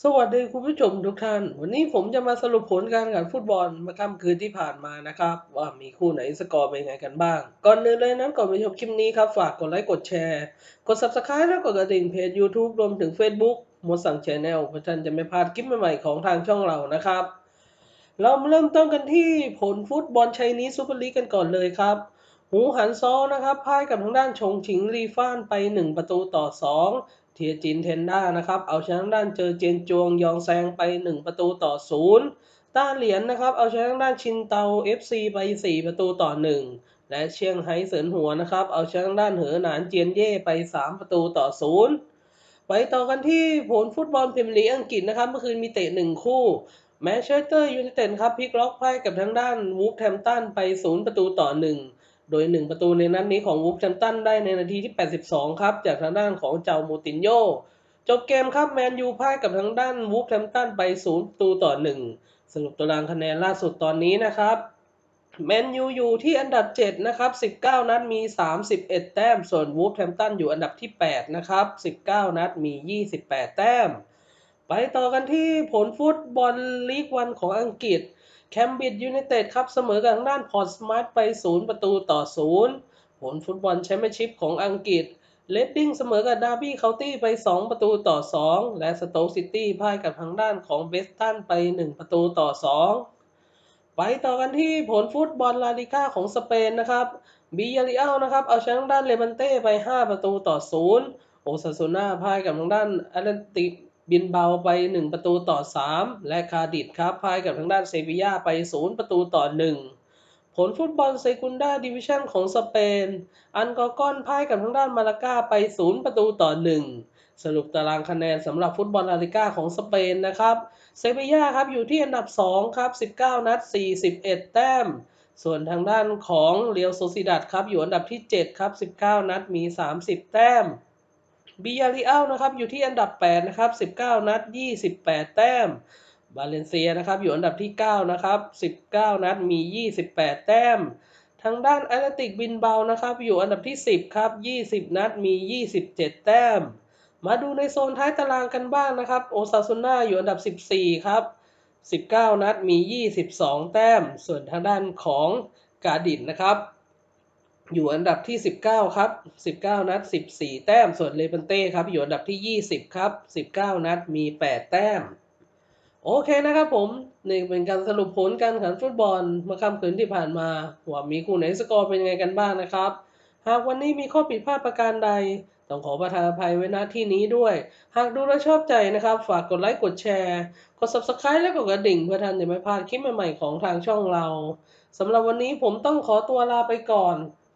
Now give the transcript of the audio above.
สวัสดีคุณผู้ชมทุกท่าน วันนี้ผมจะมาสรุปผลการแข่งขันฟุตบอลเมื่อค่ำคืนที่ผ่านมานะครับ ว่ามีคู่ไหนสกอร์เป็นไงกันบ้าง ก่อนอื่นเลยนั้นก่อนไปชมคลิปนี้ครับ ฝากกดไลค์กดแชร์ กด subscribe และกดกระดิ่งเพจ YouTube รวมถึง Facebook มดสั่ง Channel เพื่อท่านจะไม่พลาดคลิปใหม่ๆของทางช่องเรานะครับ เรามาเริ่มต้นกันที่ผลฟุตบอลชัยนี้ซูเปอร์ลีกกันก่อนเลยครับ หูหันซอนะครับพ่ายกับทางด้านชงชิงรีฟานไป 1 ประตูต่อ 2 เทียจินเทนด้านะครับ เอาชนะทางด้านเจอเจนจวงยองแซงไป 1 ประตูต่อ 0 ต้าเหรียญนะครับ เอาชนะทางด้านชินเตา FC ไป 4 ประตูต่อ 1 และเชียงไฮ้เสินหัวนะครับ เอาชนะทางด้านเหอหนานเจียนเย่ไป 3 ประตูต่อ 0 ไปต่อกันที่ผลฟุตบอลพรีเมียร์ลีกอังกฤษนะครับ เมื่อคืนมีเตะ 1 คู่แมนเชสเตอร์ยูไนเต็ดครับพลิกล็อกพ่กับทางด้านวูฟแฮมตันไป 0 ประตูต่อ 1 โดย 1 ประตูในนัดนนี้ของวูฟแฮมตันได้ในนาทีที่ 82 ครับ จากทางด้านของเจ้าโมตินโยจบเกมครับแมนยูพ่ายกับทางด้านวูฟแฮมตันไป 0 ประตูต่อ 1 สรุปตารางคะแนนล่าสุดตอนนี้นะครับแมนยูอยู่ที่อันดับ 7 นะครับ 19 นัดมี 31 แต้ม ส่วนวูฟแฮมตันอยู่อันดับที่ 8 นะครับ 19 นัดมี 28 แต้ม ไปต่อกันที่ผลฟุตบอลลีกวันของอังกฤษ แคมบริดจ์ยูไนเต็ดครับเสมอกับทางด้านพอร์ตสมาร์ทไป 0 ประตูต่อ 0 ผลฟุตบอลแชมเปี้ยนชิพของอังกฤษเลดดิ้งเสมอกับดาร์บี้เคาน์ตี้ไป 2 ประตูต่อ 2 และสโต๊กซิตี้พ่ายกับทางด้านของเวสตันไป 1 ประตูต่อ 2 ไปต่อกันที่ผลฟุตบอลลาลิก้าของสเปนนะครับบิยาริอัลนะครับเอาชนะทางด้านเลบันเต้ไป 5 ประตูต่อ 0 โอซาซูน่าพ่ายกับทางด้านแอตเลติ บินเบาไป 1 ประตูต่อ 3 และคาดิดครับพ่ายกับทางด้านเซบีย่าไป 0 ประตูต่อ 1 ผลฟุตบอลเซกุนดาดิวิชั่นของสเปน อันกอร์กอนพ่ายกับทางด้านมาลากาไป 0 ประตูต่อ 1 สรุปตารางคะแนนสำหรับฟุตบอลลาลิก้าของสเปนนะครับ เซบีย่าครับอยู่ที่อันดับ 2 ครับ 19 นัด 41 แต้ม ส่วนทางด้านของเรียวโซซิดัดครับอยู่อันดับที่ 7 ครับ 19 นัดมี 30 แต้ม บิยาริอัลนะครับอยู่ที่อันดับ 8 นะครับ 19 นัด 28 แต้ม บาเลนเซียนะครับอยู่อันดับที่ 9 นะครับ 19 นัดมี 28 แต้ม ทางด้านแอตเลติกบินเบานะครับอยู่อันดับที่ 10 ครับ 20 นัดมี 27 แต้ม มาดูในโซนท้ายตารางกันบ้างนะครับโอซาซุน่าอยู่อันดับ 14 ครับ 19 นัดมี 22 แต้ม ส่วนทางด้านของกาดินนะครับ อยู่อันดับที่ 19 ครับ 19 นัด 14 แต้ม ส่วนเลเบนเต้ครับ อยู่อันดับที่ 20 ครับ 19 นัดมี 8 แต้ม โอเคนะครับผม นี่เป็นการสรุปผลการแข่งขันฟุตบอลเมื่อค่ำคืนที่ผ่านมาว่ามีคู่ไหนสกอร์เป็นยังไงกันบ้างนะครับ หากวันนี้มีข้อผิดพลาดประการใด ต้องขอประทานอภัยไว้ณที่นี้ด้วย หากดูแลชอบใจนะครับ ฝากกดไลค์กดแชร์ กด subscribe และกดกระดิ่งเพื่อท่านจะไม่พลาดคลิปใหม่ๆของทางช่องเราสำหรับวันนี้ผมต้องขอตัวลาไปก่อน